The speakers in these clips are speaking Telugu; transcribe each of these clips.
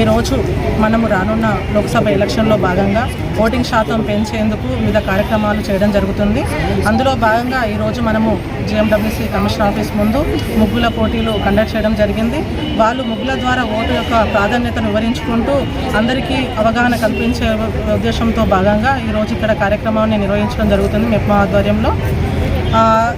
ఈరోజు మనము రానున్న లోక్సభ ఎలక్షన్లో భాగంగా ఓటింగ్ శాతం పెంచేందుకు వివిధ కార్యక్రమాలు చేయడం జరుగుతుంది. అందులో భాగంగా ఈరోజు మనము జిఎండబ్ల్యూసీ కమిషనర్ ఆఫీస్ ముందు ముగ్గుల పోటీలు కండక్ట్ చేయడం జరిగింది. వాళ్ళు ముగ్గుల ద్వారా ఓటు యొక్క ప్రాధాన్యతను వివరించుకుంటూ అందరికీ అవగాహన కల్పించే ఉద్దేశంతో భాగంగా ఈరోజు ఇక్కడ కార్యక్రమాన్ని నిర్వహించడం జరుగుతుంది మెప్మా ఆధ్వర్యంలో.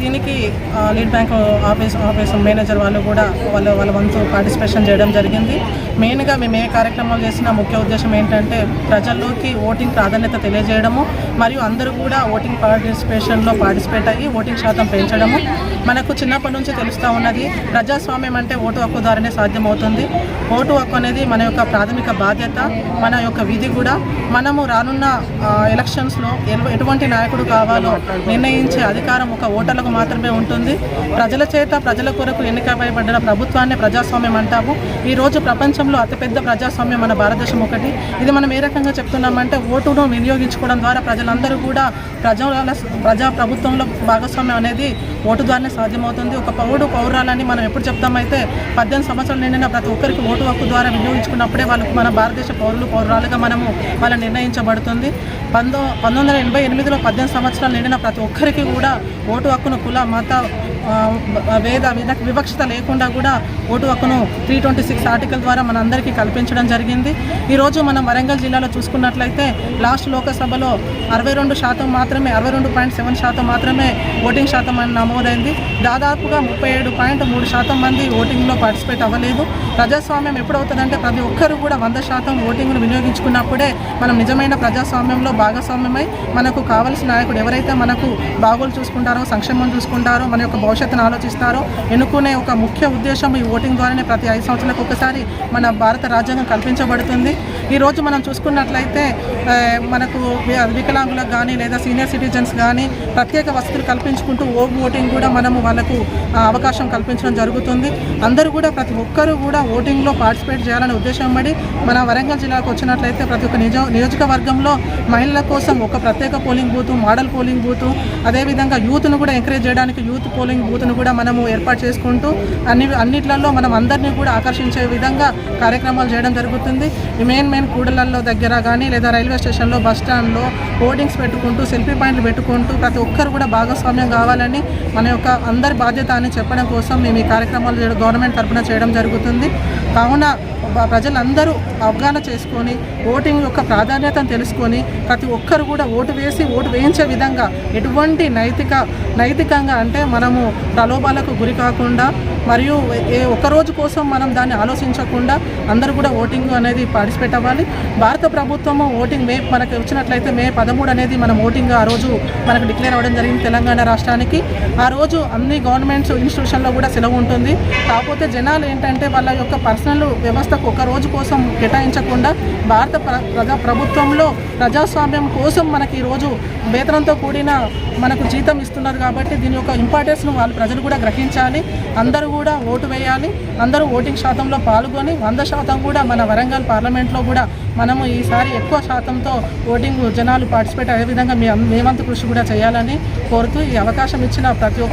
దీనికి lead bank office office manager వాళ్ళు కూడా వాళ్ళు వాళ్ళ వంతు పార్టిసిపేషన్ చేయడం జరిగింది. మెయిన్గా మేము ఏ కార్యక్రమాలు చేసిన ముఖ్య ఉద్దేశం ఏంటంటే ప్రజల్లోకి ఓటింగ్ ప్రాధాన్యత తెలియజేయడము మరియు అందరూ కూడా ఓటింగ్ పార్టిసిపేషన్లో పార్టిసిపేట్ అయ్యి ఓటింగ్ శాతం పెంచడము. మనకు చిన్నప్పటి నుంచి తెలుస్తూ ఉన్నది ప్రజాస్వామ్యం అంటే ఓటు హక్కు ద్వారానే సాధ్యమవుతుంది. ఓటు హక్కు అనేది మన యొక్క ప్రాథమిక బాధ్యత మన యొక్క విధి కూడా. మనము రానున్న ఎలక్షన్స్లో ఎటువంటి నాయకుడు కావాలో నిర్ణయించే అధికారం ఒక ఓటర్లకు మాత్రమే ఉంటుంది. ప్రజల చేత ప్రజల కొరకు ఎన్నికబడిన ప్రభుత్వాన్ని ప్రజాస్వామ్యం అంటాము. ఈ రోజు ప్రపంచంలో అతిపెద్ద ప్రజాస్వామ్యం మన భారతదేశం ఒకటి. ఇది మనం ఏ రకంగా చెప్తున్నామంటే ఓటును వినియోగించుకోవడం ద్వారా ప్రజలందరూ కూడా ప్రజల ప్రజా ప్రభుత్వంలో భాగస్వామ్యం అనేది ఓటు ద్వారానే సాధ్యమవుతుంది. ఒక పౌరుడు పౌరాలని మనం ఎప్పుడు చెప్తామైతే పద్దెనిమిది సంవత్సరాలు నిండిన ప్రతి ఒక్కరికి ఓటు హక్కు ద్వారా వినియోగించుకున్నప్పుడే వాళ్ళకు మన భారతదేశ పౌరులు పౌరాలుగా మనము వాళ్ళ నిర్ణయించబడుతుంది. పంతొ పంతొమ్మిది వందల ఎనభై ఎనిమిదిలో పద్దెనిమిది సంవత్సరాలు నిండిన ప్రతి ఒక్కరికి కూడా ఓటు హక్కును కుల మత వేద వివక్షత లేకుండా కూడా ఓటు హక్కును త్రీ ట్వంటీ సిక్స్ ఆర్టికల్ ద్వారా మన అందరికీ కల్పించడం జరిగింది. ఈరోజు మనం వరంగల్ జిల్లాలో చూసుకున్నట్లయితే లాస్ట్ లోకసభలో అరవై రెండు శాతం మాత్రమే అరవై రెండు పాయింట్ సెవెన్ శాతం మాత్రమే ఓటింగ్ శాతం అని నమోదైంది. దాదాపుగా ముప్పై ఏడు పాయింట్ మూడు శాతం మంది ఓటింగ్లో పార్టిసిపేట్ అవ్వలేదు. ప్రజాస్వామ్యం ఎప్పుడవుతుందంటే ప్రతి ఒక్కరు కూడా వంద శాతం ఓటింగ్ను వినియోగించుకున్నప్పుడే మనం నిజమైన ప్రజాస్వామ్యంలో భాగస్వామ్యమై మనకు కావలసిన నాయకుడు ఎవరైతే మనకు బాగోలు చూసుకుంటారో సంక్షేమం చూసుకుంటారో మన యొక్క భవిష్యత్తును ఆలోచిస్తారో ఎన్నుకునే ఒక ముఖ్య ఉద్దేశం ఈ ఓటింగ్ ద్వారానే ప్రతి ఐదు సంవత్సరాలకు ఒకసారి మన భారత రాజ్యాంగం కల్పించబడుతుంది. ఈరోజు మనం చూసుకున్నట్లయితే మనకు వికలాంగులకు కానీ లేదా సీనియర్ సిటిజన్స్ కానీ ప్రత్యేక వసతులు కల్పించుకుంటూ ఓ ఓటింగ్ కూడా మనము వాళ్ళకు అవకాశం కల్పించడం జరుగుతుంది. అందరూ కూడా ప్రతి ఒక్కరూ కూడా ఓటింగ్లో పార్టిసిపేట్ చేయాలనే ఉద్దేశం పడి మన వరంగల్ జిల్లాకు వచ్చినట్లయితే ప్రతి ఒక్క నిజ నియోజకవర్గంలో మహిళల కోసం ఒక ప్రత్యేక polling booth model polling booth అదేవిధంగా యూత్ను కూడా ఎంకరేజ్ చేయడానికి యూత్ పోలింగ్ బూత్ను కూడా మనము ఏర్పాటు చేసుకుంటూ అన్ని అన్నిట్లలో మనం అందరినీ కూడా ఆకర్షించే విధంగా కార్యక్రమాలు చేయడం జరుగుతుంది. ఈ మెయిన్ మెయిన్ కూడలలో దగ్గర కానీ లేదా రైల్వే స్టేషన్లో బస్ స్టాండ్లో హోర్డింగ్స్ పెట్టుకుంటూ సెల్ఫీ పాయింట్లు పెట్టుకుంటూ ప్రతి ఒక్కరు కూడా భాగస్వామ్యం కావాలని మన యొక్క అందరి బాధ్యత అని చెప్పడం కోసం మేము ఈ కార్యక్రమాలు గవర్నమెంట్ తరఫున చేయడం జరుగుతుంది. కావున ప్రజలందరూ అవగాహన చేసుకొని ఓటింగ్ యొక్క ప్రాధాన్యతను తెలుసుకొని ప్రతి ఒక్కరు కూడా ఓటు వేసి ఓటు వేయించే విధంగా ఎటువంటి నైతిక నైతికంగా అంటే మనము ప్రలోభాలకు గురి కాకుండా మరియు ఒకరోజు ఒక్క రోజు కోసం మనం దాన్ని ఆలోచించకుండా అందరూ కూడా ఓటింగ్ అనేది పార్టిసిపేట్ అవ్వాలి. భారత ప్రభుత్వము ఓటింగ్ మే మనకు వచ్చినట్లయితే మే పదమూడు అనేది మనం ఓటింగ్ ఆ రోజు మనకు డిక్లేర్ అవ్వడం జరిగింది తెలంగాణ రాష్ట్రానికి. ఆ రోజు అన్ని గవర్నమెంట్స్ ఇన్స్టిట్యూషన్లో కూడా సెలవు ఉంటుంది. కాకపోతే జనాలు ఏంటంటే వాళ్ళ యొక్క పర్సనల్ వ్యవస్థకు ఒక రోజు కోసం కేటాయించకుండా భారత ప్ర- ప్రజా ప్రభుత్వంలో ప్రజాస్వామ్యం కోసం మనకి ఈరోజు వేతనంతో కూడిన మనకు జీతం ఇస్తున్నారు కాబట్టి దీని యొక్క ఇంపార్టెన్స్ను వాళ్ళు ప్రజలు కూడా గ్రహించాలి. అందరూ కూడా ఓటు వేయాలి. అందరూ ఓటింగ్ శాతంలో పాల్గొని వంద శాతం కూడా మన వరంగల్ పార్లమెంట్లో కూడా మనము ఈసారి ఎక్కువ శాతంతో ఓటింగ్ జనాలు పార్టిసిపేట్ అయ్యే విధంగా మేమంత కృషి కూడా చేయాలని కోరుతూ ఈ అవకాశం ఇచ్చిన ప్రతి ఒక్క